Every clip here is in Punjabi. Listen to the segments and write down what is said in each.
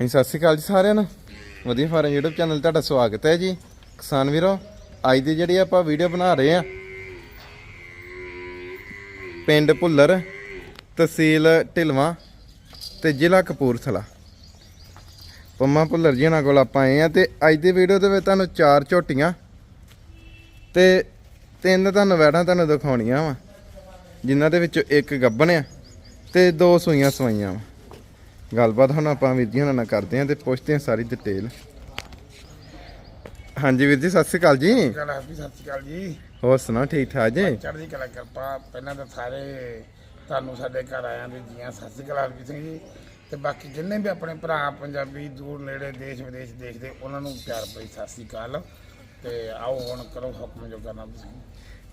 ਹਾਂਜੀ, ਸਤਿ ਸ਼੍ਰੀ ਅਕਾਲ ਜੀ ਸਾਰਿਆਂ ਨੂੰ। ਵਧੀਆ ਫਾਰਮ YouTube ਚੈਨਲ ਤੁਹਾਡਾ ਸਵਾਗਤ ਹੈ ਜੀ। ਕਿਸਾਨ ਵੀਰੋ, ਅੱਜ ਦੀ ਜਿਹੜੀ ਆਪਾਂ ਵੀਡੀਓ ਬਣਾ ਰਹੇ ਆ ਪਿੰਡ ਭੁੱਲਰ, ਤਹਿਸੀਲ ਢਿਲਵਾਂ ਤੇ ਜ਼ਿਲ੍ਹਾ ਕਪੂਰਥਲਾ। ਪੰਮਾ ਭੁੱਲਰ ਜੀ ਉਹਨਾਂ ਕੋਲ ਆਪਾਂ ਆਏ ਆ ਤੇ ਅੱਜ ਦੀ ਵੀਡੀਓ ਦੇ ਵਿੱਚ ਤੁਹਾਨੂੰ ਚਾਰ ਝੋਟੀਆਂ ਤੇ ਤਿੰਨ ਤੁਹਾਨੂੰ ਵੈੜਾਂ ਤੁਹਾਨੂੰ ਦਿਖਾਉਣੀਆਂ ਵਾ, ਜਿਨ੍ਹਾਂ ਦੇ ਵਿੱਚੋਂ ਇੱਕ ਗੱਬਣ ਆ ਤੇ ਦੋ ਸੂਈਆਂ ਸਵਾਈਆਂ ਵਾ। ਗੱਲਬਾਤ ਹੁਣ ਆਪਾਂ ਵੀਰ ਜੀ ਹੁਣਾਂ ਨਾਲ ਕਰਦੇ ਆਂ ਤੇ ਪੁੱਛਦੇ ਆਂ ਸਾਰੀ ਡਿਟੇਲ ਹਾਂਜੀ ਵੀਰ ਜੀ ਸਤਿ ਸ਼੍ਰੀ ਅਕਾਲ ਜੀ। ਗੱਲ ਆ ਵੀ ਸਤਿ ਸ਼੍ਰੀ ਅਕਾਲ ਜੀ। ਹੋਰ ਸੁਣਾਓ ਠੀਕ ਠਾਕ ਜੀ? ਚੜ੍ਹਦੀ ਕਲਾ ਕਿਰਪਾ ਪਹਿਲਾਂ ਤਾਂ ਸਾਰੇ ਤੁਹਾਨੂੰ ਸਾਡੇ ਘਰ ਆਇਆਂ ਦੇ ਜੀਆਂ ਸਤਿ ਸ਼੍ਰੀ ਅਕਾਲ ਜੀ ਸਿੰਘ ਜੀ। ਤੇ ਬਾਕੀ ਜਿੰਨੇ ਵੀ ਆਪਣੇ ਭਰਾ ਪੰਜਾਬੀ ਦੂਰ ਨੇੜੇ ਦੇਸ਼ ਵਿਦੇਸ਼ ਦੇਖਦੇ ਉਹਨਾਂ ਨੂੰ ਪਿਆਰ ਭਰੀ ਸਤਿ ਸ਼੍ਰੀ ਅਕਾਲ। ਤੇ ਆਓ ਹੁਣ ਕਰੋ ਹੁਕਮ ਜੋ ਕਰਨਾ ਤੁਸੀਂ।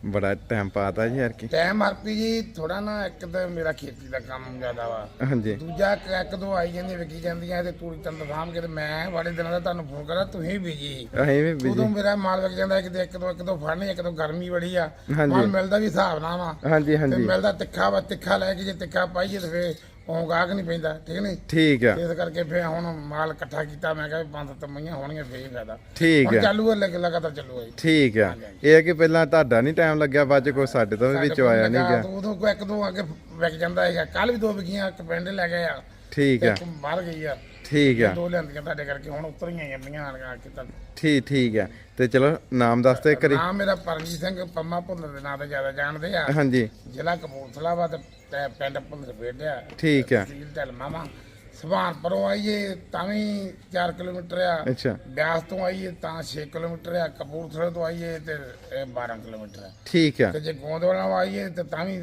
ਬੜਾ ਟਾਈਮ ਪਾਤਾ ਜੀ ਯਾਰ ਕੀ। ਟਾਈਮ ਹਰਪੀ ਜੀ ਥੋੜਾ ਨਾ ਇੱਕ ਤਾਂ ਮੇਰਾ ਖੇਤੀ ਦਾ ਕੰਮ ਜ਼ਿਆਦਾ ਵਾ। ਹਾਂਜੀ। ਦੂਜਾ ਇੱਕ- ਇੱਕ ਦੋ ਆਈ ਜਾਂਦੀ ਵਿਕੀ ਜਾਂਦੀਆਂ ਤੇ ਤੂੜੀ ਤੰਦ ਸਾਂਭ ਕੇ ਤੇ ਮੈਂ ਬੜੇ ਦਿਨਾਂ ਦਾ ਤੁਹਾਨੂੰ ਫੋਨ ਕਰਾਂ ਤੁਸੀਂ ਬਿਜ਼ੀ ਅਸੀਂ ਵੀ ਉਦੋਂ ਬਿਜ਼ੀ ਮੇਰਾ ਮਾਲ ਵਿਕ ਜਾਂਦਾ ਕਿਤੇ ਇੱਕ ਦੋ ਇੱਕ ਦੋ ਫੜਨੇ ਇੱਕ ਦੋ ਗਰਮੀ ਬੜੀ ਆ। ਹਾਂਜੀ। ਮਾਲ ਮਿਲਦਾ ਵੀ ਹਿਸਾਬ ਨਾਲ ਵਾ। ਹਾਂਜੀ ਤੇ ਹਾਂਜੀ ਮਿਲਦਾ ਤਿੱਖਾ ਵਾ ਤਿੱਖਾ ਲੈ ਕੇ ਜੇ ਤਿੱਖਾ ਪਾਈਏ ਤੇ ਫੇ ਉਹ ਗਾਹਕ ਨਹੀਂ ਪੈਂਦਾ ਠੀਕ ਨਹੀਂ? ਠੀਕ ਆ। ਇਸ ਕਰਕੇ ਫੇ ਹੁਣ ਮਾਲ ਇਕੱਠਾ ਕੀਤਾ ਮੈਂ ਕਿਹਾ ਪੰਜ ਸੱਤ ਮਈਆਂ ਹੋਣਗੀਆਂ ਹੀ ਫਾਇਦਾ। ਠੀਕ ਆ। ਚਾਲੂ ਹੈ ਲੱਗ ਲਗਾਤਾਰ ਚੱਲੂ ਜੀ। ਠੀਕ ਆ। ਇਹ ਹੈ ਕਿ ਪਹਿਲਾਂ ਤੁਹਾਡਾ ਨਹੀਂ ਟਾਈਮ ਲੱਗਿਆ ਬਾਅਦ ਕੋਈ ਸਾਡੇ ਤੋਂ ਵੀ ਵਿੱਚੋਂ ਆਇਆ ਨਹੀਂ ਗਿਆ ਉਦੋਂ ਕੋਈ ਇੱਕ ਦੋ ਅੱਗੇ ਵਿਕ ਜਾਂਦਾ ਹੈਗਾ ਕੱਲ ਵੀ ਦੋ ਵਿਕੀਆਂ ਇੱਕ ਪਿੰਡ ਲੈ ਗਏ ਆ ਠੀਕ ਆ। ਬਾਹਰ ਗਈ ਆ। ਠੀਕ ਆ। ਦੋ ਲਿਆਂਦੀਆਂ ਤੁਹਾਡੇ ਕਰਕੇ ਹੁਣ ਉਤਰੀਆਂ ਜਾਂਦੀਆਂ ਆਣੀਆਂ ਕਿ ਤਾਂ। ਠੀਕ ਠੀਕ ਆ। ਤੇ ਚਲੋ ਨਾਮ ਦੱਸ ਤੇ ਕਰੀ ਨਾਮ ਮੇਰਾ ਪਰਮਜੀਤ ਸਿੰਘ ਪੰਮਾ ਭੁੱਲਰ ਦੇ ਨਾਂ ਤੇ ਜ਼ਿਆਦਾ ਜਾਣਦੇ ਆ। ਹਾਂਜੀ। ਜ਼ਿਲ੍ਹਾ ਕਪੂਰਥਲਾ ਵਾ ਤੇ ਪਿੰਡ ਭੁੱਲਰ ਬੇਟਿਆ। ਠੀਕ ਆ। ਤਹਿਸੀਲ ਢਲਮਾ ਵਾ ਸੁਭਾਨਪੁਰੋਂ ਆਈਏ ਤਾਂ ਵੀ 4 ਕਿਲੋਮੀਟਰ ਆ। ਅੱਛਾ। ਬਿਆਸ ਤੋਂ ਆਈਏ ਤਾਂ 6 ਕਿਲੋਮੀਟਰ ਆ। ਕਪੂਰਥਲੇ ਤੋਂ ਆਈਏ ਤੇ ਇਹ 12 ਕਿਲੋਮੀਟਰ ਆ। ਠੀਕ ਆ। ਤੇ ਜੇ ਗੋਂਦਵਾਲਾ ਆਈਏ ਤੇ ਤਾਂ ਵੀ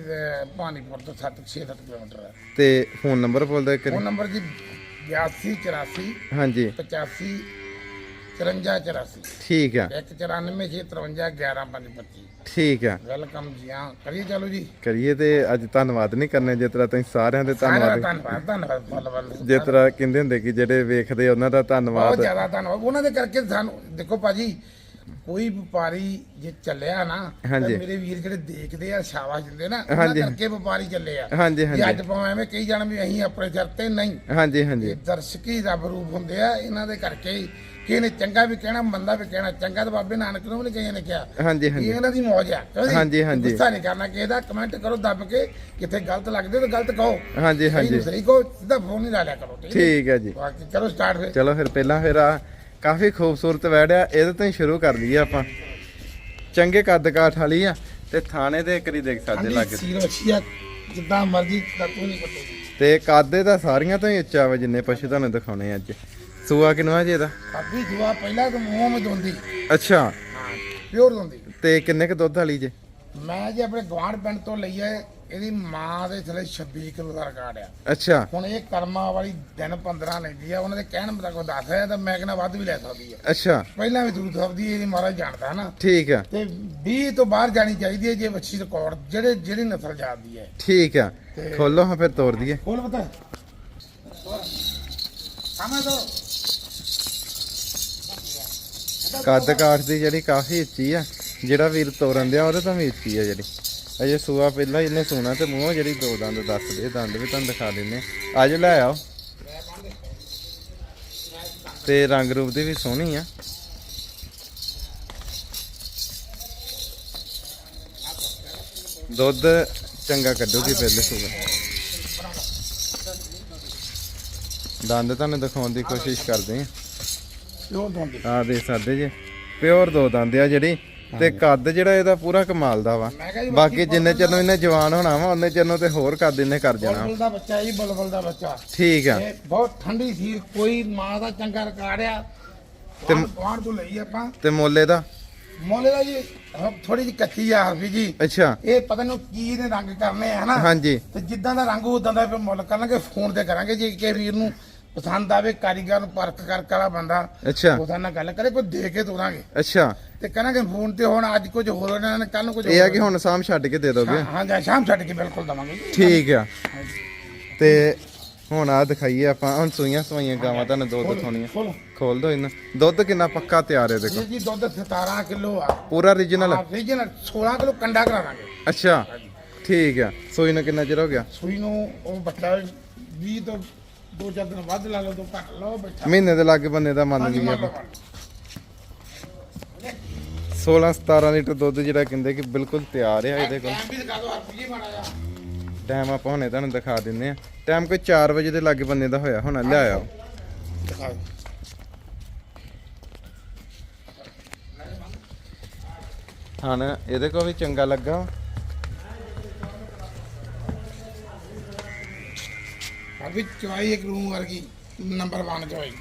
ਭਾਨੀਪੁਰ ਤੋਂ 7 6 7 ਕਿਲੋਮੀਟਰ ਆ। ਤੇ ਫੋਨ ਨੰਬਰ ਬੋਲਦਾ ਕਰੀ ਫੋਨ ਨੰਬਰ ਜੀ 82 84 ਹਾਂਜੀ। 85 54 84 ਠੀਕ ਆ। 194 53 11 525 ਠੀਕ ਆ। ਵੈਲਕਮ ਜੀ ਹਾਂ। ਕਰੀਏ ਚਲੋ ਜੀ? ਕਰੀਏ ਤੇ ਅੱਜ ਧੰਨਵਾਦ ਨਹੀਂ ਕਰਨੇ ਜਿਸ ਤਰ੍ਹਾਂ ਤੁਸੀਂ ਸਾਰਿਆਂ ਦੇ ਧੰਨਵਾਦ। ਧੰਨਵਾਦ ਧੰਨਵਾਦ ਜਿਸ ਤਰ੍ਹਾਂ ਕਹਿੰਦੇ ਹੁੰਦੇ ਕਿ ਜਿਹੜੇ ਵੇਖਦੇ ਉਹਨਾਂ ਦਾ ਬਹੁਤ ਧੰਨਵਾਦ ਜ਼ਿਆਦਾ ਧੰਨਵਾਦ। ਉਹਨਾਂ ਦੇ ਕਰਕੇ ਸਾਨੂੰ ਦੇਖੋ ਭਾਜੀ ਕੋਈ ਵਪਾਰੀ ਜੇ ਚੱਲਿਆ ਨਾ ਤਾਂ ਹਾਂਜੀ। ਮੇਰੇ ਵੀਰ ਜਿਹੜੇ ਦੇਖਦੇ ਆ ਸ਼ਾਬਾਸ਼ ਦਿੰਦੇ ਨਾ ਉਹਨਾਂ ਹਾਂਜੀ। ਕਰਕੇ ਵਪਾਰੀ ਚੱਲੇ ਆ। ਹਾਂਜੀ ਜੇ ਅੱਜ ਭਾਵੇਂ ਐਵੇਂ ਕਹੀ ਜਾਣ ਵੀ ਅਸੀਂ ਆਪਣੇ ਸਿਰ ਤੇ ਨਹੀਂ। ਹਾਂਜੀ ਹਾਂਜੀ। ਦਰਸ਼ਕੀ ਰੱਬ ਰੂਪ ਹੁੰਦੇ ਆ ਇਹਨਾਂ ਦੇ ਕਰਕੇ ਹੀ। ਕਿਸੇ ਨੇ ਚੰਗਾ ਵੀ ਕਹਿਣਾ ਮੰਦਾ ਵੀ ਕਹਿਣਾ ਚੰਗਾ ਤਾਂ ਬਾਬੇ ਨਾਨਕ ਨੂੰ ਵੀ ਨਹੀਂ ਕਿਸੇ ਨੇ ਕਿਹਾ। ਹਾਂਜੀ ਇਹ ਹਾਂਜੀ। ਇਹਨਾਂ ਦੀ ਮੌਜ ਆ ਕਿਉਂ ਜੀ? ਹਾਂਜੀ, ਹਾਂਜੀ। ਗੁੱਸਾ ਨਹੀਂ ਕਰਨਾ ਕਿਸੇ ਦਾ ਕਮੈਂਟ ਕਰੋ ਦੱਬ ਕੇ ਕਿੱਥੇ ਗਲਤ ਲੱਗਦੇ ਤਾਂ ਗਲਤ ਕਹੋ। ਹਾਂਜੀ ਸਹੀ ਹਾਂਜੀ ਸਹੀ ਕਹੋ ਸਿੱਧਾ ਫੋਨ ਨਹੀਂ ਲਾ ਲਿਆ ਕਰੋ ਠੀਕ ਹੈ? ਬਾਕੀ ਕਰੋ ਸਟਾਰਟ ਫਿਰ। ਚਲੋ ਫਿਰ ਪਹਿਲਾਂ ਫਿਰ ਆ ਕਾਫੀ ਖੂਬਸੂਰਤ ਵੈੜਿਆ ਇਹਦੇ ਤੋਂ ਹੀ ਸ਼ੁਰੂ ਕਰ ਲਈਏ ਆਪਾਂ। ਚੰਗੇ ਕੱਦ ਕਾਠ ਵਾਲੀ ਆ ਤੇ ਥਾਣੇ ਦੇ ਕਰੀ ਦੇਖ ਸਕਦੇ ਲੱਗ। ਸੀਰ ਆ ਜਿੱਦਾਂ ਮਰਜ਼ੀ ਤੂੰ ਨਹੀਂ ਕੱਟੋ ਤੇ ਕਾਦੇ ਦਾ ਸਾਰੀਆਂ ਤੋਂ ਹੀ ਉੱਚਾ ਵਾ ਜਿੰਨੇ ਪਸ਼ੂ ਤੁਹਾਨੂੰ ਦਿਖਾਉਣੇ ਅੱਜ। ਸੂਆ ਕਿਨਵਾ ਜੀ ਇਹਦਾ? ਅੱਧੀ ਜੁਆ ਪਹਿਲਾਂ ਤਾਂ ਮੂੰਹ ਮੇ ਦੋਂਦੀ ਅੱਛਾ। ਹਾਂ ਪਿਓਰ ਦੋਂਦੀ ਤੇ ਕਿੰਨੇ ਕ ਦੁੱਧ ਵਾਲੀ ਜੇ? ਮੈਂ ਜੀ ਆਪਣੇ ਗਵਾਂਢ ਪਿੰਡ ਤੋਂ ਲਈ ਹੈ ਇਹਦੀ ਮਾਂ ਦੇ ਥਲੇ 26 ਕਿਲੋ ਦਾ ਰਿਕਾਰਡ ਆ। ਅੱਛਾ। ਹੁਣ ਇਹ ਕਰਮਾ ਵਾਲੀ ਦਿਨ 15 ਲੈਂਦੀ ਆ ਉਹਨਾਂ ਦੇ ਕਹਿਣ ਮੁਤਾਬਕ ਦੱਸ ਹੈ ਤਾਂ ਮੈਂ ਕਹਿੰਦਾ ਵੱਧ ਵੀ ਲੈ ਸਕਦੀ ਆ। ਅੱਛਾ। ਪਹਿਲਾਂ ਵੀ ਦੂਰ ਸਕਦੀ ਇਹਦੀ ਮਹਾਰਾਜ ਜਾਣਦਾ ਨਾ। ਠੀਕ ਆ। ਤੇ 20 ਤੋਂ ਬਾਹਰ ਜਾਣੀ ਚਾਹੀਦੀ ਹੈ ਜੇ ਵੱਛੀ ਰਿਕਾਰਡ ਜਿਹੜੇ ਜਿਹੜੀ ਨਸਲ ਜਾਂਦੀ ਹੈ ਠੀਕ ਆ। ਖੋਲੋ ਹਾਂ ਫਿਰ ਤੋੜ ਦਈਏ। ਬੋਲ ਬਤਾ ਸਾਹਮਣੇ ਤੋਂ। ਕੱਦ ਕਾਠ ਦੀ ਜਿਹੜੀ ਕਾਫੀ ਉੱਚੀ ਆ ਜਿਹੜਾ ਵੀਰ ਤੋਰਨ ਦਿਆ ਉਹਦੇ ਤੋਂ ਵੀ ਉੱਚੀ ਆ ਜਿਹੜੀ। ਅਜੇ ਸੂਆ ਪਹਿਲਾਂ ਇਹਨੇ ਸੋਨਾ ਤੇ ਮੂੰਹ ਜਿਹੜੀ ਦੋ ਦੰਦ ਦੱਸਦੇ ਦੰਦ ਵੀ ਤੁਹਾਨੂੰ ਦਿਖਾ ਦਿੰਨੇ ਅੱਜ ਲੈ ਆਓ। ਤੇ ਰੰਗ ਰੂਪ ਦੀ ਵੀ ਸੋਹਣੀ ਆ। ਦੁੱਧ ਚੰਗਾ ਕੱਢੂਗੀ ਪਹਿਲੇ ਸੂਆ। ਦੰਦ ਤੁਹਾਨੂੰ ਦਿਖਾਉਣ ਦੀ ਕੋਸ਼ਿਸ਼ ਕਰਦੇ ਆ ਆ ਦੇਖ ਸਕਦੇ ਜੇ। ਪਿਓਰ ਦੋ ਦੰਦ ਆ ਜਿਹੜੀ। ਤੇ ਕੱਦ ਜਿਹੜਾ ਇਹਦਾ ਪੂਰਾ ਕਮਾਲ ਦਾ ਵਾ। ਬਾਕੀ ਜਿੰਨੇ ਚਿਰ ਨੂੰ ਇਹਨੇ ਜਵਾਨ ਹੋਣਾ ਵਾ ਉਹਨੇ ਚਿਰ ਨੂੰ ਤੇ ਹੋਰ ਕੱਦ ਇਹਨੇ ਕਰ ਜਾਣਾ ਬਲਬਲ ਦਾ ਬੱਚਾ ਜੀ ਬਲਬਲ ਦਾ ਬੱਚਾ। ਠੀਕ ਆ। ਬਹੁਤ ਠੰਡੀ ਸੀ ਕੋਈ ਮਾਂ ਦਾ ਚੰਗਾ ਰਿਕਾਰਡ ਆ। ਤੇ ਗਵਾਂਢ ਤੋਂ ਲਈ ਆਪਾਂ। ਤੇ ਮੋਲੇ ਦਾ? ਮੋਲੇ ਦਾ ਜੀ ਥੋੜੀ ਜਿਹੀ ਕੱਚੀ ਆ ਹਰਫੀ ਜੀ। ਅੱਛਾ। ਇਹ ਪਤਾ ਨਹੀਂ ਕੀ ਨੇ ਰੰਗ ਕਰਨੇ ਆ ਹਨਾ? ਹਾਂਜੀ। ਤੇ ਜਿੱਦਾਂ ਦਾ ਰੰਗ ਉਦਾਂ ਦਾ ਮੁੱਲ ਕਰਾਂਗੇ ਫੋਨ ਤੇ ਕਰਾਂਗੇ ਜੇ ਕਿ ਵੀਰ ਨੂੰ। ਪਸੰਦ ਆਵੇ ਕਾਰੀਗਰ ਨੂੰ ਪਰਖ ਕਰ ਵਾਲਾ ਬੰਦਾ ਅੱਛਾ। ਉਹਦਾ ਨਾਲ ਗੱਲ ਕਰੇ ਕੋਈ ਦੇ ਕੇ ਤੋਰਾਂਗੇ। ਅੱਛਾ। ਤੇ ਕਰਾਂਗੇ ਫੋਨ ਤੇ ਹੁਣ ਅੱਜ ਕੁਝ ਹੋਰ ਹੋਣਾ ਨੇ ਕੱਲ ਨੂੰ ਕੁਝ ਇਹ ਆ ਕਿ ਹੁਣ ਸਾਮ ਛੱਡ ਕੇ ਦੇ ਦੋਗੇ? ਹਾਂ ਹਾਂ ਜਾਂ ਸ਼ਾਮ ਛੱਡ ਕੇ ਬਿਲਕੁਲ ਦਵਾਂਗੇ। ਠੀਕ ਆ। ਤੇ ਹੁਣ ਆ ਦਿਖਾਈਏ ਆਪਾਂ ਹੁਣ ਸੂਈਆਂ ਸਵਾਈਆਂ ਗਾਵਾਂ ਤੁਹਾਨੂੰ ਦੋ ਦਿਖਾਉਣੀਆਂ ਖੋਲੋ ਖੋਲ ਦੋ ਇਹਨਾਂ। ਦੁੱਧ ਕਿੰਨਾ ਪੱਕਾ ਤਿਆਰ ਹੈ ਦੇਖੋ। ਜੀ ਦੁੱਧ 17 ਕਿਲੋ ਆ। ਪੂਰਾ ਰੀਜਨਲ ਰੀਜਨਲ 16 ਕਿਲੋ ਕੰਡਾ ਕਰਾਵਾਂਗੇ ਅੱਛਾ। ਠੀਕ ਆ। ਸੂਈ ਨੂੰ ਕਿੰਨਾ ਚਿਰ ਹੋ ਗਿਆ? ਸੂਈ ਨੂੰ ਉਹ ਬੱਚਾ 20 ਤੋਂ ਦੋ ਚਾਰ ਦਿਨ ਵੱਧ ਲਾ ਲਓ ਦੋ ਘੱਟ ਲਓ ਬੈਠਾ। ਮਹੀਨੇ ਦੇ ਲਾਗੇ ਬੰਨੇ ਦਾ ਮੰਨ ਹਾਂਜੀ ਲਈਏ ਮੰਨ ਲਓ ਆਪਾਂ। ਮੰਨ 16 17 ਲੀਟਰ ਦੁੱਧ ਜਿਹੜਾ ਕਹਿੰਦੇ ਕਿ ਬਿਲਕੁਲ ਤਿਆਰ ਹੈ ਇਹਦੇ ਕੋਲ। ਟਾਈਮ ਵੀ ਦਿਖਾ ਦਿਓ ਹਰਪੀ ਜੀ ਮਾੜਾ ਜਿਹਾ। ਟਾਈਮ ਆਪਾਂ ਹੁਣੇ ਤੁਹਾਨੂੰ ਦਿਖਾ ਦਿੰਨੇ ਆ। ਟਾਈਮ ਕੋਈ 4 ਵਜੇ ਦੇ ਲਾਗੇ ਬੰਨੇ ਦਾ ਹੋਇਆ ਹੋਣਾ ਲਿਆਇਆ ਦਿਖਾ ਦਿਓ। ਹਨ ਇਹਦੇ ਕੋਲ ਵੀ ਚੰਗਾ ਲੱਗਾ। ਹਰਪੀ ਚਵਾਈ ਇੱਕ ਰੂਮ ਵਰਗੀ ਨੰਬਰ 1 ਚਵਾਈ।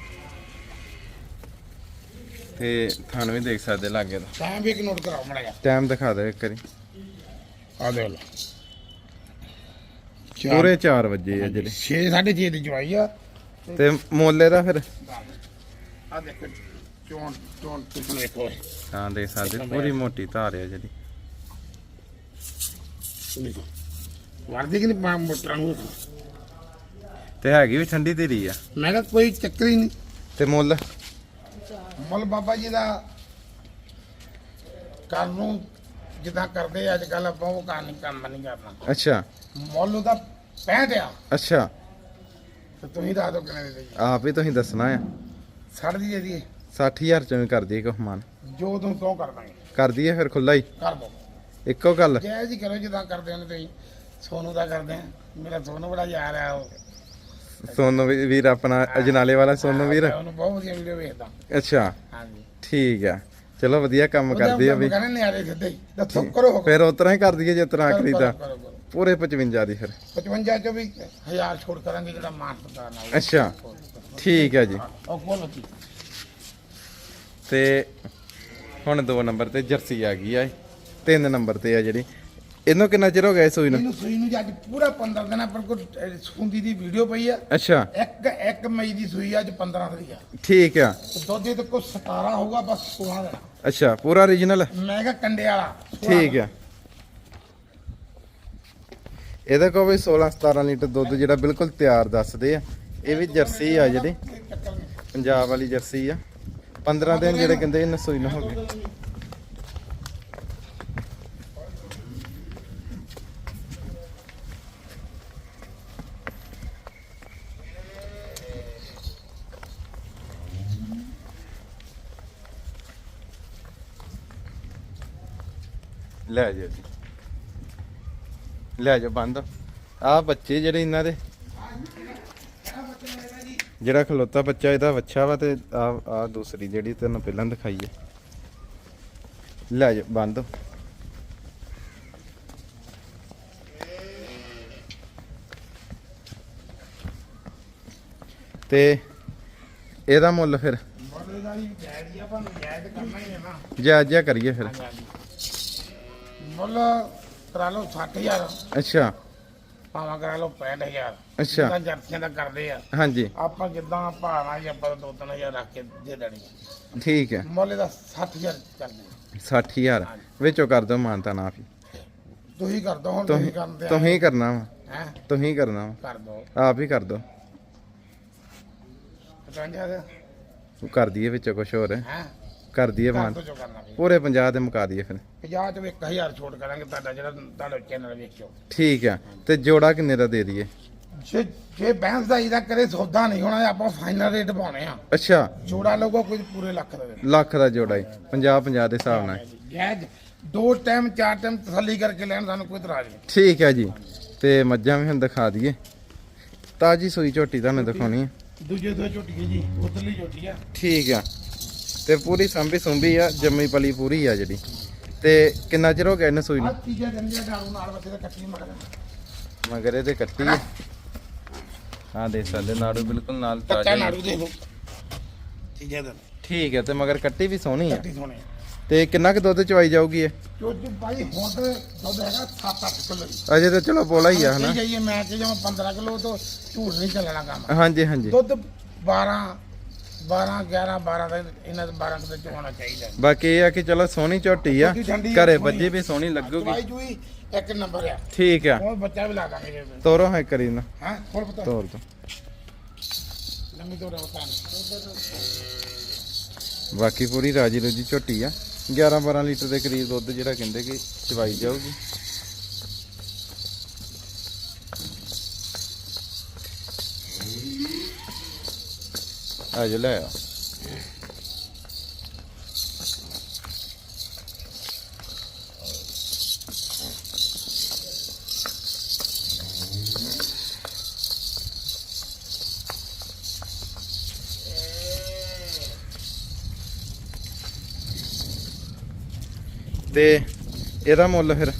ਤੇ ਤੁਹਾਨੂੰ ਵੀ ਦੇਖ ਸਕਦੇ ਲਾਗੇ ਦਾ ਟਾਈਮ ਵੀ ਇੱਕ ਨੋਟ ਕਰਾਓ ਮਾੜਾ ਟਾਈਮ ਦਿਖਾ ਦੇ ਇੱਕ ਵਾਰੀ। ਆ ਦੇ ਲਓ। ਪੂਰੇ 4 ਵਜੇ ਆ ਜਿਹੜੇ। 6 6.5 ਦੀ ਚਵਾਈ ਆ। ਤੇ ਮੁੱਲ ਇਹਦਾ ਫਿਰ? ਆ ਦੇਖੋ ਚੋਣ ਚੋਣ ਤੁਸੀਂ ਦੇਖੋ ਹਾਂ ਦੇਖ ਸਕਦੇ ਪੂਰੀ ਮੋਟੀ ਧਾਰ ਆ ਜਿਹੜੀ। ਵਰਦੀ ਕਿ ਨਹੀਂ? ਮੋਟਰਾਂ ਨੂੰ ਤੇ ਹੈਗੀ ਵੀ ਠੰਡੀ ਧੀਰੀ ਆ। ਮੈਂ ਕਿਹਾ ਕੋਈ ਚੱਕਰ ਹੀ ਨਹੀਂ। ਤੇ ਮੁੱਲ? ਮੁੱਲ ਬਾਬਾ ਜੀ ਦਾ ਨੂੰ ਜਿੱਦਾਂ ਕਰਦੇ ਆ ਅੱਜ ਕੱਲ ਆਪਾਂ ਉਹ ਕੰਮ ਨਹੀਂ ਕੰਮ ਨਹੀਂ ਕਰਨਾ। ਅੱਛਾ। ਮੁੱਲ ਉਹਦਾ 65 ਆ। ਅੱਛਾ। ਤੇ ਤੁਸੀਂ ਦੱਸ ਦਿਓ ਕਿੰਨੇ ਦੇ ਜੀ ਆਪ ਹੀ ਤੁਸੀਂ ਦੱਸਣਾ ਆ। ਛੱਡ ਦਈਏ। ਜੀ 60000 ਚੋਂ ਵੀ ਕਰ ਦਈਏ ਕੋ ਮਾਨ। ਜੋ ਤੁਸੀਂ ਕਹੋ ਕਰ ਦਾਂਗੇ। ਕਰ ਦਈਏ ਫਿਰ ਖੁੱਲਾ ਹੀ। ਕਰ ਦੋ। ਇੱਕੋ ਗੱਲ। ਜੈ ਜੀ ਕਰੋ ਜਿੱਦਾਂ ਕਰਦੇ ਹੋ ਤੁਸੀਂ ਸੋਨੂ ਦਾ ਕਰਦੇ ਆ। ਮੇਰਾ ਸੋਨੂ ਬੜਾ ਯਾਰ ਆ ਉਹ। ਸੋਨੂ ਵੀ- ਵੀਰ ਆਪਣਾ ਅਜਨਾਲੇ ਵਾਲਾ ਸੋਨੂ ਵੀਰ? ਮੈਂ ਉਹਨੂੰ ਬਹੁਤ ਵਧੀਆ ਵੀਡੀਓ ਵੇਖਦਾ। ਅੱਛਾ। ਹਾਂਜੀ। ਠੀਕ ਆ। ਚਲੋ ਵਧੀਆ ਕੰਮ ਕਰਦੇ ਆ ਵੀ। ਕਹਿੰਦੇ ਨਿਆਰੇ ਸਿੱਧੇ ਹੀ। ਦੱਸੋ ਕਰੋ ਹੁਕਮ। ਫਿਰ ਉਤਰਾ ਹੀ ਕਰ ਦਈਏ ਜਿਸ ਤਰ੍ਹਾਂ ਕਰੋ। ਪੂਰੇ 55 ਦੀ ਫਿਰ। 55 ਚੋਂ ਵੀ ਹਜ਼ਾਰ ਛੋੜ ਕਰਾਂਗੇ ਜਿਹੜਾ ਮਾਨ ਪਤਾ ਅੱਛਾ। ਠੀਕ ਹੈ ਜੀ। ਉਹ ਕੋਲ ਕੀ ਤੇ ਹੁਣ ਦੋ ਨੰਬਰ ਤੇ ਜਰਸੀ ਆ ਗਈ ਆ। ਇਹ। ਤਿੰਨ ਨੰਬਰ ਤੇ ਆ ਜਿਹੜੀ। ਇਹਨੂੰ ਕਿੰਨਾ ਚਿਰ ਹੋ ਗਿਆ ਸੂਈ ਨੂੰ? ਇਹਨੂੰ ਸੂਈ ਨੂੰ ਅੱਜ ਪੂਰਾ 15 ਦਿਨਾਂ ਪਰ ਕੋਈ ਸੁੰਦੀ ਦੀ ਵੀਡੀਓ ਪਈ ਆ। ਅੱਛਾ। ਇੱਕ ਇੱਕ ਮਈ ਦੀ ਸੂਈ ਆ, ਅੱਜ 15 ਤਰੀਕ ਆ। ਠੀਕ ਆ। ਦੁੱਧ ਦੇ ਕੋਈ 17 ਹੋਊਗਾ ਬਸ 16 ਦਾ। ਅੱਛਾ ਪੂਰਾ origignal ਮੈਂ ਕਿਹਾ ਕੰਡੇ ਵਾਲਾ 16 ਠੀਕ ਆ। ਇਹਦੇ ਕੋਲ ਵੀ 16 17 ਲੀਟਰ ਦੁੱਧ ਜਿਹੜਾ ਬਿਲਕੁਲ ਤਿਆਰ ਦੱਸਦੇ ਆ। ਇਹ ਵੀ ਜਰਸੀ ਆ ਜਿਹੜੀ। ਪੰਜਾਬ ਵਾਲੀ ਜਰਸੀ ਆ। 15 ਦਿਨ ਜਿਹੜੇ ਕਹਿੰਦੇ ਇਹ ਨਸੋਈ ਨਾ ਹੋ ਗਏ। ਲੈ ਜਾਓ ਜੀ। ਲੈ ਜਾਓ ਬੰਦ। ਆ ਬੱਚੇ ਜਿਹੜੇ ਇਹਨਾਂ ਦੇ। ਜਿਹੜਾ ਖਲੋਤਾ ਬੱਚਾ ਇਹਦਾ ਵੱਛਾ ਵਾ ਤੇ ਆ ਆ ਦੂਸਰੀ ਜਿਹੜੀ ਤੈਨੂੰ ਪਹਿਲਾਂ ਦਿਖਾਈ ਹੈ ਲੈ ਜਾ ਬੰਦ। ਤੇ ਇਹਦਾ ਮੁੱਲ ਫਿਰ। ਜਾਇਜ਼ ਜਿਹਾ ਕਰੀਏ ਫਿਰ। ਮੁੱਲ ਕਰਾ ਲਓ 60000 ਅੱਛਾ। ਭਾਵਾਂ ਕਰਾ ਲਓ 65000 ਅੱਛਾ। ਜਿੱਦਾਂ ਜਰਸੀਆਂ ਦਾ ਕਰਦੇ ਆ। ਹਾਂਜੀ। ਆਪਾਂ ਜਿੱਦਾਂ ਭਾਣਾ ਜੀ ਆਪਾਂ ਦੋ ਤਿੰਨ ਹਜ਼ਾਰ ਰੱਖ ਕੇ ਦੇ ਦੇਣੀ। ਆ। ਠੀਕ ਹੈ। ਮੁੱਲ ਦਾ 60000 ਕਰਦੇ ਆ। 60000 ਵਿੱਚੋਂ ਕਰ ਦਿਓ ਮਾਨਤਾ ਨਾ ਵੀ ਤੁਸੀਂ ਕਰ ਦੋ ਹੁਣ ਤੁਸੀਂ ਤੁਸੀਂ ਕਰਦੇ ਤੁਸੀਂ ਕਰਨਾ ਵਾ। ਹੈ? ਤੁਸੀਂ ਕਰਨਾ ਵਾ। ਕਰ ਦੋ ਆਪ ਹੀ ਕਰ ਦਿਓ। 55 ਦੇ ਕਰ ਦਈਏ ਵਿੱਚੋਂ ਕੁਝ ਹੋਰ। ਹੈ? ਕਰ ਦਈਏ ਮਾਨ। ਕਰਨਾ ਵੀ। ਪੂਰੇ 50 ਦੇ ਮੁਕਾ ਦਈਏ ਫਿਰ। 50 ਤੋਂ 1000 ਛੋਟ ਕਰਾਂਗੇ ਤੁਹਾਡਾ ਜਿਹੜਾ ਤੁਹਾਡਾ ਚੈਨਲ ਵੇਖਿਓ। ਠੀਕ ਆ ਤੇ ਜੋੜਾ ਕਿੰਨੇ ਦਾ ਦੇ ਦਈਏ? ਜੇ ਜੇ ਬੈਂਸ ਦਾ ਇਹਦਾ ਕਰੇ ਸੌਦਾ ਨਹੀਂ ਹੋਣਾ ਆਪਾਂ ਫਾਈਨਲ ਰੇਟ ਪਾਉਣੇ ਆ। ਅੱਛਾ। ਜੋੜਾ ਲੋਗੋ ਕੁਝ ਪੂਰੇ ਲੱਖ ਦਾ ਦੇ ਲੱਖ ਦਾ ਜੋੜਾ ਹੀ 50 50 ਦੇ ਹਿਸਾਬ ਨਾਲ। ਗੈਜ ਦੋ ਟਾਈਮ ਚਾਰ ਟਾਈਮ ਤਸੱਲੀ ਕਰਕੇ ਲੈਣ ਸਾਨੂੰ ਕੋਈ ਇਤਰਾਜ਼ ਨਹੀਂ। ਠੀਕ ਹੈ ਜੀ ਤੇ ਮੱਝਾਂ ਵੀ ਹੁਣ ਦਿਖਾ ਦਈਏ। ਤਾਜੀ ਸੂਈ ਝੋਟੀ ਤੁਹਾਨੂੰ ਦਿਖਾਉਣੀ ਹੈ ਦੂਜੇ ਦੋ ਝੋਟੀਏ ਜੀ ਉਧਰਲੀ ਝੋਟੀ ਆ। ਠੀਕ ਆ। ਤੇ ਪੂਰੀ ਸੰਭੀ ਸੁੰਭੀ ਆ ਜੰਮੀ ਪਲੀ ਪੂਰੀ ਆ ਜਿਹੜੀ। ਤੇ ਕਿੰਨਾ ਚਿਰ ਹੋ ਗਿਆ ਇਹਨੂੰ ਸੂਈ ਨੂੰ? ਤੀਜੇ ਦਿਨ ਡਾਲੂ ਨਾਲ ਬੱਚੇ ਦਾ ਕੱਟੀ ਮਗਰ। ਮਗਰ ਇਹਦੇ ਕੱਟੀ ਆ। ਹਾਂ ਦੇ ਸਕਦੇ ਨਾੜੂ ਬਿਲਕੁਲ ਨਾਲ ਕੱਚਾ ਤਾਜ਼ਾ ਨਾੜੂ ਦੇ ਲੋ ਤੀਜੇ ਦਿਨ। ਠੀਕ ਹੈ ਤੇ ਮਗਰ ਕੱਟੀ ਵੀ ਸੋਹਣੀ ਆ। ਕੱਟੀ ਤੇ ਕਿੰਨਾ ਕੁ ਦੁੱਧ ਚਵਾਈ ਜਾਊਗੀ ਇਹ? ਚੋਟੀ ਭਾਈ ਹੁਣ ਤੇ ਦੁੱਧ ਹੈਗਾ 7-8 ਕਿਲੋ ਅਜੇ ਤਾਂ ਚਲੋ ਬੋਲਾ ਹੀ ਆ ਹਨਾ? ਜਾਈਏ ਮੈਂ ਕਿ ਜਮਾ 15 ਕਿਲੋ ਤੋਂ ਝੂਠ ਨਹੀਂ ਚੱਲਣਾ ਕੰਮ। ਹਾਂਜੀ ਹਾਂਜੀ। ਦੁੱਧ 12 12 11 12 ਦਾ ਇਹਨਾਂ ਦੇ 12 ਕਿਲੋ ਚ ਹੋਣਾ ਚਾਹੀਦਾ ਬਾਕੀ ਇਹ ਆ ਕਿ ਚਲੋ ਸੋਹਣੀ ਝੋਟੀ ਆ। ਝੋਟੀ ਠੰਡੀ ਆ, ਘਰੇ ਸੋਹਣੀ ਬੱਜੀ। ਵੀ ਸੋਹਣੀ ਲੱਗੂਗੀ। ਦਵਾਈ ਜੂਈ ਇੱਕ ਨੰਬਰ ਆ। ਠੀਕ ਆ। ਉਹ ਬੱਚਾ ਵੀ ਲਾ ਦਾਂਗੇ ਜੇ। ਤੋਰੋ ਹੈ ਕਰੀ ਨਾ ਹਾਂ? ਹੋਰ ਪਤਾ। ਤੋਰ ਦੋ। ਲੰਮੀ ਤੋਂ ਰਵਤਾਂ ਬਾਕੀ ਪੂਰੀ ਰਾਜੀ ਰੋਜੀ ਝੋਟੀ ਆ। 11 12 ਲੀਟਰ ਦੇ ਕਰੀਬ ਦੁੱਧ ਜਿਹੜਾ ਕਹਿੰਦੇ ਕਿ ਚਵਾਈ ਜਾਊਗੀ। ਆ ਜਾ ਲੈ ਆ। ਤੇ ਇਹਦਾ ਮੁੱਲ ਫਿਰ?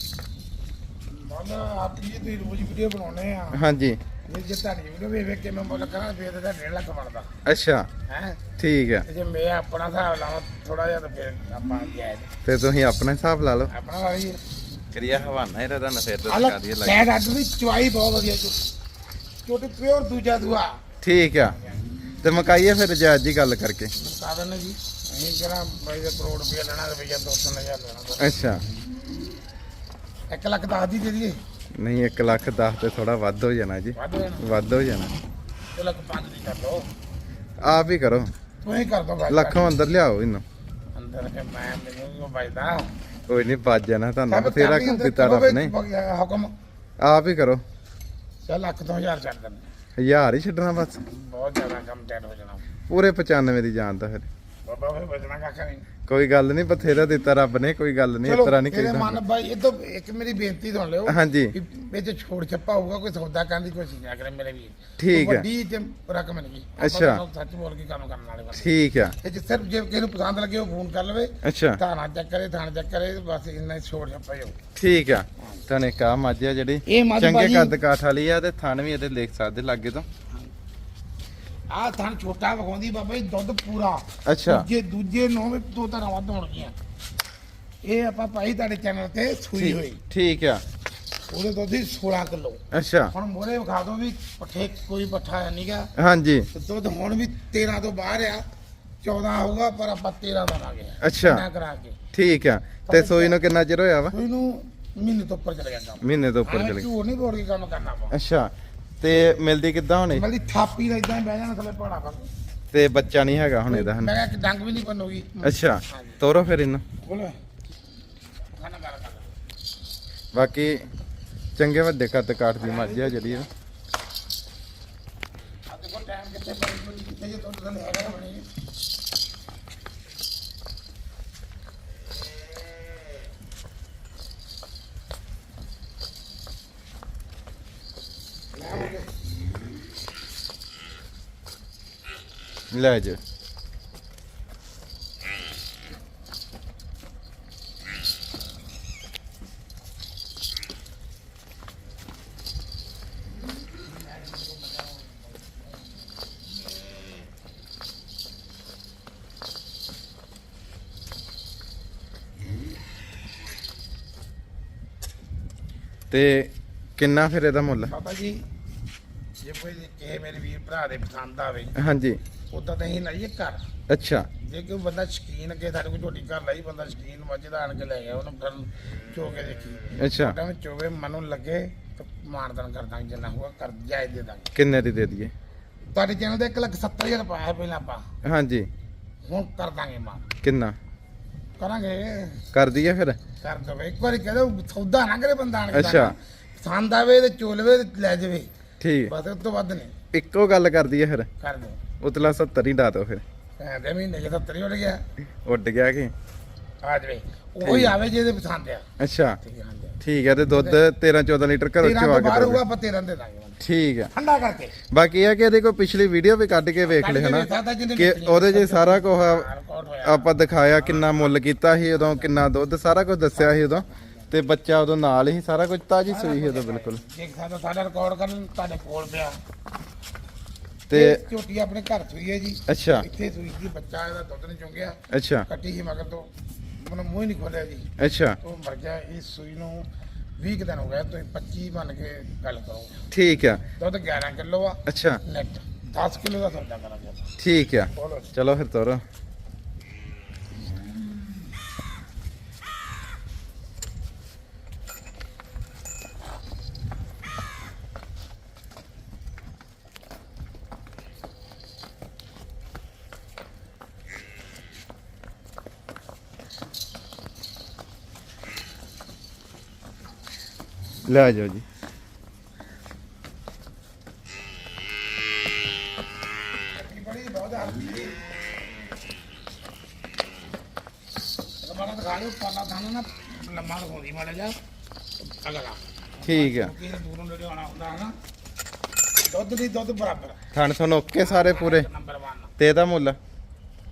ਮਨ ਆਪ ਜੀ ਤੁਸੀਂ ਰੋਜ਼ ਵੀਡੀਓ ਬਣਾਉਣੇ ਆ। ਹਾਂਜੀ। ਤੁਹਾਡੀ ਵੀਡੀਓ ਵੇਖ ਵੇਖ ਕੇ ਮੈਂ ਮੁੱਲ ਕਰਾਂ ਫੇਰ ਤਾਂ 1.5 ਲੱਖ ਬਣਦਾ। ਅੱਛਾ। ਹੈ? ਠੀਕ ਹੈ। ਤੇ ਜੇ ਮੈਂ ਆਪਣਾ ਹਿਸਾਬ ਲਾਵਾਂ ਥੋੜਾ ਜਿਹਾ ਤਾਂ ਫੇਰ ਆਪਾਂ ਜਾਇਜ਼ ਤੇ ਤੁਸੀਂ ਆਪਣਾ ਹਿਸਾਬ ਲਾ ਲਓ। ਆਪਣਾ ਵਾਲੀ ਕਰੀਆ ਹਵਾਨਾ ਇਹਦਾ ਤਾਂ ਫੇਰ ਤੋਂ ਹਾਲਾ ਦਿਖਾ ਦਈਏ ਲੱਗ ਸੈਡ ਅੱਡ ਦੀ ਚਵਾਈ ਬਹੁਤ ਵਧੀਆ ਚੋ ਛੋਟੇ ਪਿਓਰ ਦੂਜਾ ਦੂਆ ਠੀਕ ਆ। ਤੇ ਮਕਾਈਏ ਫਿਰ ਜਾਇਜ਼ ਜੀ ਗੱਲ ਕਰਕੇ। ਸਾਧਨ ਜੀ। ਅਸੀਂ ਕਿਹੜਾ ਬਾਈ ਦੇ ਕਰੋੜ ਰੁਪਏ ਲੈਣਾ ਰੁਪਈਆ 200 ਹਜ਼ਾਰ ਲੈਣਾ। ਅੱਛਾ। 1 ਲੱਖ ਦਸ ਦੀ ਦੇ ਦਈਏ। ਨਹੀਂ 1 ਲੱਖ 10 ਤੇ ਥੋੜਾ ਵੱਧ ਹੋ ਜਾਣਾ ਜੀ। ਵੱਧ ਹੋ ਜਾਣਾ। ਵੱਧ ਹੋ ਜਾਣਾ। ਤੇ ਲੱਖ 5 ਦੀ ਕਰ ਲਓ। ਆਪ ਹੀ ਕਰੋ। ਤੂੰ ਹੀ ਕਰ ਦੋ ਲੱਖੋਂ ਅੰਦਰ ਲਿਆਓ ਇਹਨੂੰ। ਅੰਦਰ ਕੇ ਮੈਂ ਮੈਨੂੰ ਵੱਜਦਾ। ਕੋਈ ਨਹੀਂ ਵੱਜ ਜਾਣਾ ਤੁਹਾਨੂੰ। ਬਥੇਰਾ ਕਰੋ ਰੱਬ ਨੇ। ਹੁਕਮ। ਆਪ ਹੀ ਕਰੋ। ਚੱਲ ਲੱਖ ਤੋਂ ਹਜ਼ਾਰ ਛੱਡ ਦਿੰਦੇ ਹਜ਼ਾਰ ਹੀ ਛੱਡਣਾ ਬਸ। ਬਹੁਤ ਜ਼ਿਆਦਾ ਕੰਮ ਟੈਟ ਹੋ ਜਾਣਾ। ਪੂਰੇ 95 ਦੀ ਜਾਨ ਤਾਂ ਫਿਰ। ਬਾਬਾ ਫਿਰ ਬਚਣਾ ਕੱਖ ਨਹੀਂ। ਕੋਈ ਗੱਲ ਨਹੀਂ ਬਥੇਰਾ ਦਿੱਤਾ ਰੱਬ ਨੇ ਕੋਈ ਗੱਲ ਨਹੀਂ ਇਸ ਤਰ੍ਹਾਂ ਨਹੀਂ ਇਹਦੇ ਮਨ ਬਾਈ ਇਹ ਤੋਂ ਇੱਕ ਮੇਰੀ ਬੇਨਤੀ ਸੁਣ ਲਿਓ ਹਾਂਜੀ। ਕਿ ਵਿੱਚ ਛੋੜ ਛੱਪਾ ਹੋਊਗਾ ਕੋਈ ਸੌਦਾ ਕਰਨ ਦੀ ਕੋਸ਼ਿਸ਼ ਨਾ ਕਰੇ ਮੇਰੇ ਵੀਰ। ਠੀਕ ਹੈ। ਵੱਡੀ ਤੇ ਰਕਮ ਨਹੀਂ ਅੱਛਾ। ਤਾਂ ਸੱਚ ਬੋਲ ਕੇ ਕੰਮ ਕਰਨ ਵਾਲੇ ਠੀਕ ਆ। ਇਹ ਸਿਰਫ ਜੇ ਕਿਸੇ ਨੂੰ ਪਸੰਦ ਲੱਗੇ ਉਹ ਫੋਨ ਕਰ ਲਵੇ। ਅੱਛਾ। ਥਾਣਾ ਚੈੱਕ ਕਰੇ ਥਾਣਾ ਚੈੱਕ ਕਰੇ ਬਸ ਇੰਨਾ ਹੀ ਛੋੜ ਛੱਪਾ ਹੀ ਹੋਊ ਠੀਕ ਆ। ਤਨੇ ਕਾ ਮੱਝ ਆ ਜਿਹੜੀ ਚੰਗੇ ਕੱਦ ਕਾਠ ਵਾਲੀ ਆ ਤੇ ਥਣ ਵੀ ਇਹਦੇ ਦੇਖ ਸਕਦੇ ਲਾਗੇ ਤੋਂ। ਆਹ ਥਾਣ ਛੋਟਾ ਵਿਖਾਉਂਦੀ ਬਾਬਾ ਜੀ ਦੁੱਧ ਪੂਰਾ। ਅੱਛਾ। ਦੂਜੇ ਦੂਜੇ ਨੌ ਵੀ ਦੋ ਤਰ੍ਹਾਂ ਵੱਧ ਹੋਣਗੀਆਂ। ਇਹ ਆਪਾਂ ਪਾਈ ਤੁਹਾਡੇ ਚੈਨਲ ਤੇ ਸੂਈ ਹੋਈ। ਠੀਕ- ਆ। ਉਹਦੇ ਦੁੱਧ ਦੀ 16 ਕਿਲੋ। ਅੱਛਾ। ਹੁਣ ਮੋਰੇ ਵਿਖਾ ਦੋ ਵੀ ਪੱਠੇ ਕੋਈ ਪੱਠਾ ਹੈ ਨਹੀਂਗਾ ਹਾਂਜੀ। ਤੇ ਦੁੱਧ ਹੁਣ ਵੀ 13 ਤੋਂ ਬਾਹਰ ਆ। 14 ਹੋਊਗਾ ਪਰ ਆਪਾਂ 13 ਦਵਾਂਗੇ ਅੱਛਾ। ਇੰਨਾ ਕਰਾ ਕੇ। ਠੀਕ ਆ। ਤੇ ਸੋਈ ਨੂੰ ਕਿੰਨਾ ਚਿਰ ਹੋਇਆ ਵਾ? ਸੂਈ ਨੂੰ ਮਹੀਨੇ ਤੋਂ ਉੱਪਰ ਚਲੇ ਗਿਆ ਕੰਮ। ਮਹੀਨੇ ਤੋਂ ਉੱਪਰ ਚਲੇ ਝੂਠ ਨਹੀਂ ਬੋਲ ਕੇ ਕੰਮ ਕਰਨਾ ਅੱਛਾ। ਤੇ ਮਿਲਦੀ ਕਿੱਦਾਂ ਹੁਣੇ? ਮਤਲਬ ਥਾਪੀ ਦਾ ਇਦਾਂ ਬਹਿ ਜਾਣਾ ਥੱਲੇ ਪਹਾੜਾ ਪਰ ਤੇ ਬੱਚਾ ਨਹੀਂ ਹੈਗਾ ਹੁਣ ਇਹਦਾ ਹਨ? ਮੈਂ ਕਿਹਾ ਕਿ ਡੰਗ ਵੀ ਨਹੀਂ ਪੰਨੂਗੀ ਅੱਛਾ। ਤੋਰੋ ਫਿਰ ਇਹਨੂੰ। ਬੋਲੋ। ਖਾਣਾ ਗੱਲ ਕਰ ਬਾਕੀ ਚੰਗੇ ਵੱਡੇ ਕੱਦ ਕਾਠ ਦੀ ਮੱਝ ਆ ਜਿਹੜੀ ਆ। ਦੇਖੋ ਟਾਈਮ ਕਿੱਥੇ ਪਈ ਕਿੱਥੇ ਜੇ ਥੱਲੇ ਹੈਗਾ ਨਾ ਬਣੀ ਲੈ ਜਾ ਤੇ ਕਿੰਨਾ ਫਿਰ ਇਹਦਾ ਮੁੱਲ? ਬਾਬਾ ਜੀ ਜੇ ਕੋਈ ਕਿਸੇ ਮੇਰੇ ਵੀਰ ਭਰਾ ਦੇ ਪਸੰਦ ਆਵੇ। ਹਾਂਜੀ। ਉਦਾਂ ਤਾਂ ਅਸੀਂ ਲਾਈਏ ਘਰ। ਅੱਛਾ। ਜੇ ਕੋਈ ਬੰਦਾ ਸ਼ਕੀਨ ਅੱਗੇ ਸਾਡੇ ਕੋਲ ਝੋਟੀ ਘਰ ਲਈ ਬੰਦਾ ਸ਼ਕੀਨ ਮੱਝ ਦਾ ਆਣ ਕੇ ਲੈ ਗਿਆ ਉਹਨੂੰ ਫਿਰ ਚੋ ਕੇ ਦੇਖੀ। ਅੱਛਾ। ਤਾਂ ਚੋਵੇ ਮਨੂੰ ਲੱਗੇ ਤਾਂ ਮਾਨਦਾਨ ਕਰ ਦਾਂਗੇ ਜਿੰਨਾ ਹੋਊਗਾ ਕਰ ਜਾਇਜ਼ ਦੇ ਦਾਂਗੇ। ਕਿੰਨੇ ਦੀ ਦੇ ਦਈਏ? ਤੁਹਾਡੇ ਚੈਨਲ ਤੇ 1 ਲੱਖ 70 ਹਜ਼ਾਰ ਪਾਇਆ ਪਹਿਲਾਂ ਆਪਾਂ। ਹਾਂਜੀ। ਹੁਣ ਕਰ ਦਾਂਗੇ ਮਾਨ। ਕਿੰਨਾ? ਕਰਾਂਗੇ। ਕਰ ਦਈਏ ਫਿਰ? ਕਰ ਦੋ ਇੱਕ ਵਾਰੀ ਕਹਦੇ ਸੌਦਾ ਨਾ ਕਰੇ ਬੰਦਾ ਆਣ ਕੇ ਅੱਛਾ। ਪਸੰਦ ਆਵੇ ਤੇ ਚੋਲਵੇ ਤੇ ਲੈ ਜਾਵੇ। ਠੀਕ। ਬਸ ਉਸ ਤੋਂ ਵੱਧ ਨਹੀਂ। ਇੱਕੋ ਗੱਲ ਕਰ ਦਈਏ ਫਿਰ। ਕਰ ਦੇ ਉਤਲਾ 70 ਹੀ ਡਾ ਦੋ ਫਿਰ। ਕਹਿੰਦੇ ਮਹੀਨੇ ਜੇ 70 ਹੀ ਉੱਡ ਗਿਆ। ਉੱਡ ਗਿਆ ਕਿ? ਆ ਜਾਵੇ। ਉਹੀ ਆਵੇ ਜਿਹਦੇ ਪਸੰਦ ਆ। ਅੱਛਾ। ਠੀਕ ਹੈ ਤੇ ਦੁੱਧ 13 14 ਲੀਟਰ ਘਰੋਂ ਚਵਾ ਕੇ ਬਾਹਰ ਹੋਊਗਾ ਆਪਾਂ 13 ਦੇ ਦਾਂਗੇ। ਠੀਕ ਹੈ ਠੰਡਾ ਕਰਕੇ। ਬਾਕੀ ਇਹ ਆ ਕਿ ਇਹਦੇ ਕੋਈ ਪਿਛਲੀ ਵੀਡੀਓ ਵੀ ਕੱਢ ਕੇ ਵੇਖ ਲੈ ਕੇ ਹਨਾ। ਉਹਦੇ 'ਚ ਸਾਰਾ ਕੁਝ ਆਪਾਂ ਦਿਖਾਇਆ ਕਿੰਨਾ ਮੁੱਲ ਕੀਤਾ ਸੀ ਉਦੋਂ ਕਿੰਨਾ ਦੁੱਧ ਸਾਰਾ ਕੁਝ ਦੱਸਿਆ ਸੀ ਉਦੋਂ। ਤੇ ਬੱਚਾ ਉਦੋਂ ਨਾਲ ਹੀ ਸਾਰਾ ਕੁਝ ਤਾਜੀ ਸੂਈ ਸੀ ਉਦੋਂ ਬਿਲਕੁਲ। ਦੇਖ ਸਾਡਾ ਰਿਕਾਰਡ ਕਰਨ ਤੁਹਾਡੇ ਕੋਲ ਪਿਆ। ਤੇ ਝੋਟੀ ਆਪਣੇ ਘਰ ਸੂਈ ਹੈ ਜੀ। ਅੱਛਾ। ਇੱਥੇ ਸੂਈ ਸੀ ਬੱਚਾ ਇਹਦਾ ਦੁੱਧ ਨਹੀਂ ਚੁੰਗਿਆ। ਅੱਛਾ। ਕੱਟੀ ਸੀ ਮਗਰ ਤੋਂ। ਮੈਨੂੰ ਮੂੰਹ ਨਹੀਂ ਖੋਲਿਆ ਜੀ। ਅੱਛਾ। ਉਹ ਮਰ ਗਿਆ। ਇਸ ਸੂਈ ਨੂੰ 20 ਕੁ ਦਿਨ ਹੋ ਗਏ ਤੁਸੀਂ 25 ਬਣ ਕੇ ਗੱਲ ਕਰੋ। ਠੀਕ ਆ। ਦੁੱਧ 11 ਕਿਲੋ ਆ। ਅੱਛਾ। ਨੈਟ। 10 ਕਿਲੋ ਦਾ ਸੌਦਾ ਕਰਾਂਗੇ। ਠੀਕ ਆ। ਚਲੋ ਫਿਰ ਤੋਰੋ। ਲੈ ਜਾਓ ਜੀ। ਬੜੀ ਬਹੁਤ ਮਾੜਾ ਦਿਖਾ ਦਿਓ ਪਾਲਾ ਥਾਣਾ ਨਾ ਲੰਮਾ ਦਿਖਾਉਂਦੀ ਮਾੜਾ ਜਾ ਅਗਲਾ ਠੀਕ ਆ। ਕਿਉਂਕਿ ਇਹ ਦੂਰੋਂ ਨੇੜੇ ਆਉਣਾ ਹੁੰਦਾ ਹੈ ਨਾ ਦੁੱਧ ਦੀ ਦੁੱਧ ਬਰਾਬਰ। ਥਣ ਥਣ ਓਕੇ ਸਾਰੇ ਪੂਰੇ। ਨੰਬਰ 1 ਤੇ ਇਹਦਾ ਮੁੱਲ?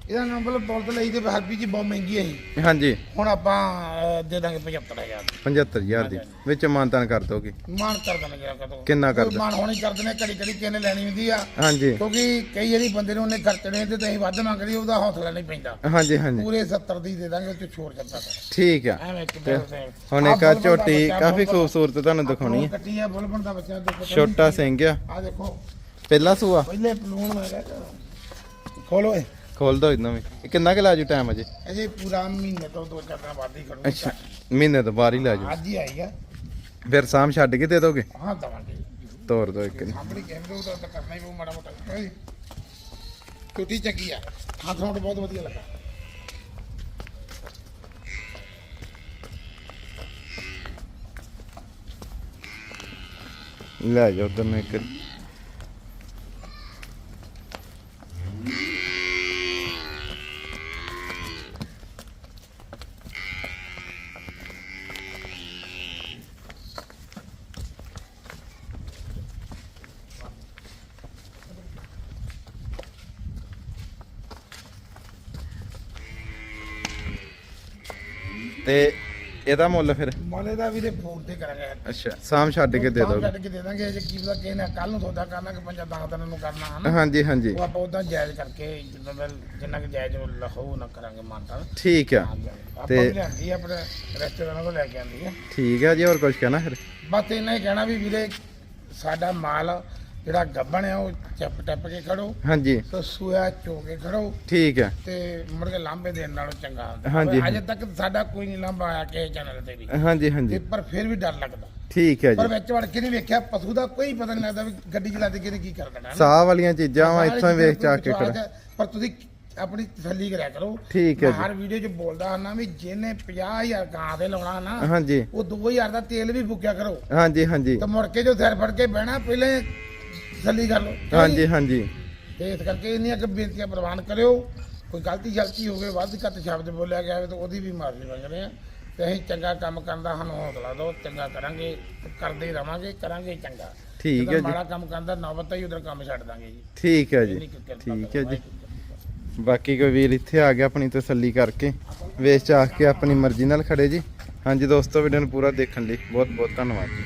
ਇਹਦਾ ਨੰਬਰ ਬੋਲਤ ਲਈ ਤੇ ਹਰਬੀ ਜੀ ਬਹੁਤ ਮਹਿੰਗੀ ਹੈ ਜੀ ਹਾਂਜੀ। ਹੁਣ ਆਪਾਂ ਅਹ, ਦੇ ਦਾਂਗੇ 75000 75000 ਦੀ। ਵਿੱਚ ਮਾਨਤਾਨ ਕਰ ਦੋਗੇ ਮਾਨ ਕਰ ਦੇਣਾ ਜਿਹੜਾ ਕਦੋਂ ਕਿੰਨਾ ਕਰ ਕੋਈ ਮਾਨ ਹੋਣੀ ਕਰ ਦੇਣੇ ਘੜੀ ਘੜੀ ਕਿੰਨੇ ਲੈਣੀ ਹੁੰਦੀ ਆ। ਹਾਂਜੀ। ਕਿਉਂਕਿ ਕਈ ਵਾਰੀ ਬੰਦੇ ਨੂੰ ਉਹਨੇ ਖਰਚਣੇ ਤੇ ਅਸੀਂ ਵੱਧ ਮੰਗਦੀ ਉਹਦਾ ਹੌਸਲਾ ਨਹੀਂ ਪੈਂਦਾ। ਹਾਂਜੀ ਹਾਂਜੀ। ਪੂਰੇ 70 ਦੀ ਦੇ ਦਾਂਗੇ ਚ ਛੋੜ ਜਾਂਦਾ। ਠੀਕ ਆ। ਐਵੇਂ ਕਿੱਦਾਂ ਦੱਸੇ ਹੁਣ ਇੱਕ ਆ ਝੋਟੀ ਕਾਫੀ ਖੂਬਸੂਰਤ ਤੁਹਾਨੂੰ ਦਿਖਾਉਣੀ ਹੈ ਕੱਟੀ ਆ ਬੁਲਬਣ ਦਾ ਬੱਚਾ ਦੇਖੋ ਛੋਟਾ ਸਿੰਘ ਆ। ਆ ਦੇਖੋ। ਪਹਿਲਾ ਸੂਆ। ਪਹਿਲੇ ਪਲੂਣ ਮੇਰਾ ਖੋਲੋ ਇਹ। ਖੋਲ ਦੋ ਇਦਾਂ ਵੀ ਇਹ ਕਿੰਨਾ ਕੁ ਲਾਜੂ ਟਾਈਮ ਅਜੇ? ਅਜੇ ਪੂਰਾ ਮਹੀਨੇ ਤੋਂ ਦੋ ਚਾਰ ਦਿਨ ਬਾਅਦ ਹੀ ਖੜੂ ਅੱਛਾ ਮਹੀਨੇ ਤੋਂ ਬਾਹਰ ਹੀ ਲਾਜੂ ਅੱਜ ਹੀ ਆਈ ਆ। ਫਿਰ ਸ਼ਾਮ ਛੱਡ ਕੇ ਦੇ ਦੋਗੇ? ਹਾਂ ਦਵਾਂਗੇ। ਤੋਰ ਦੋ ਇੱਕ। ਸਾਹਮਣੇ ਕਹਿੰਦੇ ਉਹ ਤਾਂ ਕਰਨਾ ਹੀ ਪਊ ਮਾੜਾ ਮੋਟਾ। ਟੁੱਟੀ ਚੱਕੀ ਆ। ਹੱਥ ਰੋਡ ਬਹੁਤ ਵਧੀਆ ਲੱਗਾ। ਲੈ ਜਾ ਉਧਰ ਨੂੰ ਇੱਕ। ਤੇ ਇਹਦਾ ਮੁੱਲ ਫਿਰ? ਮੋਲੇ ਦਾ ਵੀ ਤੇ ਫੋਨ ਤੇ ਕਰਾਂਗੇ। ਅੱਛਾ ਸ਼ਾਮ ਛੱਡ ਕੇ ਦੇ ਦੋਗੇ ਛੱਡ ਕੇ ਦੇ ਦਾਂਗੇ ਜੇ ਕੀ ਪਤਾ ਕਿਸੇ ਨੇ ਕੱਲ ਨੂੰ ਸੌਦਾ ਕਰਨਾ ਕਿ ਪੰਜਾਂ ਦਸ ਦਿਨਾਂ ਨੂੰ ਕਰਨਾ ਹਨ। ਹਾਂਜੀ ਹਾਂਜੀ। ਉਹ ਆਪਾਂ ਉਦਾਂ ਜਾਇਜ਼ ਕਰਕੇ ਜਿੰਨਾ ਦਾ ਜਿੰਨਾ ਕਿ ਜਾਇਜ਼ ਉਹ ਲਖੋ ਨਾ ਕਰਾਂਗੇ ਮਾਨਤਾ ਠੀਕ ਆ। ਆਪਾਂ ਤੇ- ਵੀ ਲਿਆਂਦੀ ਆ ਆਪਣੇ ਰੈਸਟੋਰੈਂਟ ਤੋਂ ਲੈ ਕੇ ਆਂਦੀ ਆ। ਠੀਕ ਆ ਜੀ ਹੋਰ ਕੁਝ ਕਹਿਣਾ ਫਿਰ? ਬਸ ਇੰਨਾ ਹੀ ਕਹਿਣਾ ਵੀ ਵੀਰੇ ਸਾਡਾ ਮਾਲ ਜਿਹੜਾ ਗੱਬਣ ਆ ਉਹ ਚੱਪ ਟੱਪ ਕੇ ਖੜੋ ਹਾਂਜੀ। ਤੇ ਸੂਆ ਚੋ ਕੇ ਖੜੋ ਠੀਕ ਆ ਤੇ ਮੁੜ ਕੇ ਲਾਂਬੇ ਦੇਣ ਨਾਲੋਂ ਚੰਗਾ ਹੁੰਦਾ। ਹਾਂਜੀ। ਅਜੇ ਤੱਕ ਸਾਡਾ ਕੋਈ ਨਹੀਂ ਲਾਂਬਾ ਆਇਆ ਕਿਸੇ ਚੈਨਲ ਤੇ ਵੀ। ਹਾਂਜੀ ਹਾਂਜੀ। ਪਰ ਫਿਰ ਵੀ ਡਰ ਲੱਗਦਾ। ਠੀਕ ਹੈ ਪਰ ਜੀ। ਵਿੱਚ ਵੜ ਕੇ ਨਹੀਂ ਵੇਖਿਆ ਪਸ਼ੂ ਦਾ ਕੋਈ ਪਤਾ ਨਹੀਂ ਲੱਗਦਾ ਵੀ ਗੱਡੀ ਚਲਾਦੇ ਕਿਹਨੇ ਕੀ ਕਰ ਦੇਣਾ। ਸਾਹ ਵਾਲੀਆਂ ਚੀਜ਼ਾਂ ਵਾ ਇੱਥੋਂ ਹੀ ਵੇਖ ਚਾ ਕੇ ਖੜਾ। ਹੈ, ਪਰ ਤੁਸੀਂ ਆਪਣੀ ਤਸੱਲੀ ਕਰਿਆ ਕਰੋ। ਠੀਕ ਹੈ। ਹਰ ਵੀਡੀਓ 'ਚ ਬੋਲਦਾ ਹਾਂ ਨਾ ਵੀ ਜਿਹਨੇ 50000 ਗਾਂ ਤੇ ਲਾਉਣਾ ਨਾ ਹਾਂਜੀ। ਉਹ 2000 ਦਾ ਤੇਲ ਵੀ ਫੁੱਕਿਆ ਕਰੋ। ਹਾਂਜੀ ਹਾਂਜੀ। ਤੇ ਮੁੜ ਕੇ ਜੋ ਸਿਰ ਫੜ ਕੇ ਬਹਿਣਾ ਪਹਿਲੇ ਕਰ ਲਓ। ਹਾਂਜੀ ਹਾਂਜੀ। ਤੇ ਇਸ ਕਰਕੇ ਇੰਨੀਆਂ ਕੁ ਬੇਨਤੀਆਂ ਪ੍ਰਵਾਨ ਕਰਿਓ। ਕੋਈ ਗਲਤੀ ਸ਼ਲਤੀ ਹੋਵੇ ਵੱਧ ਘੱਟ ਸ਼ਬਦ ਬੋਲਿਆ ਗਿਆ ਹੋਵੇ ਤਾਂ ਉਹਦੀ ਵੀ ਮਾਫੀ ਮੰਗਦੇ ਆ ਤੇ ਅਸੀਂ ਚੰਗਾ ਕੰਮ ਕਰਨ ਦਾ ਸਾਨੂੰ ਹੌਸਲਾ ਦਿਓ ਚੰਗਾ ਕਰਾਂਗੇ ਤੇ ਕਰਦੇ ਰਵਾਂਗੇ ਕਰਾਂਗੇ ਚੰਗਾ। ਠੀਕ ਹੈ ਜੀ। ਮਾੜਾ ਕੰਮ ਕਰਨ ਦਾ ਨੌਬਤ ਹੀ ਉਧਰ ਕੰਮ ਛੱਡ ਦਾਂਗੇ ਜੀ। ਠੀਕ ਹੈ ਜੀ। ਠੀਕ ਹੈ ਜੀ। ਬਾਕੀ ਕੋਈ ਵੀਰ ਇੱਥੇ ਆ ਗਿਆ ਆਪਣੀ ਤਸੱਲੀ ਕਰਕੇ ਵੇਚ ਚਾਖ ਕੇ ਆਪਣੀ ਮਰਜ਼ੀ ਨਾਲ ਖੜੇ ਜੀ। ਹਾਂਜੀ ਦੋਸਤੋ ਵੀਡੀਓ ਨੂੰ ਪੂਰਾ ਦੇਖਣ ਲਈ ਬਹੁਤ ਬਹੁਤ ਧੰਨਵਾਦ ਜੀ।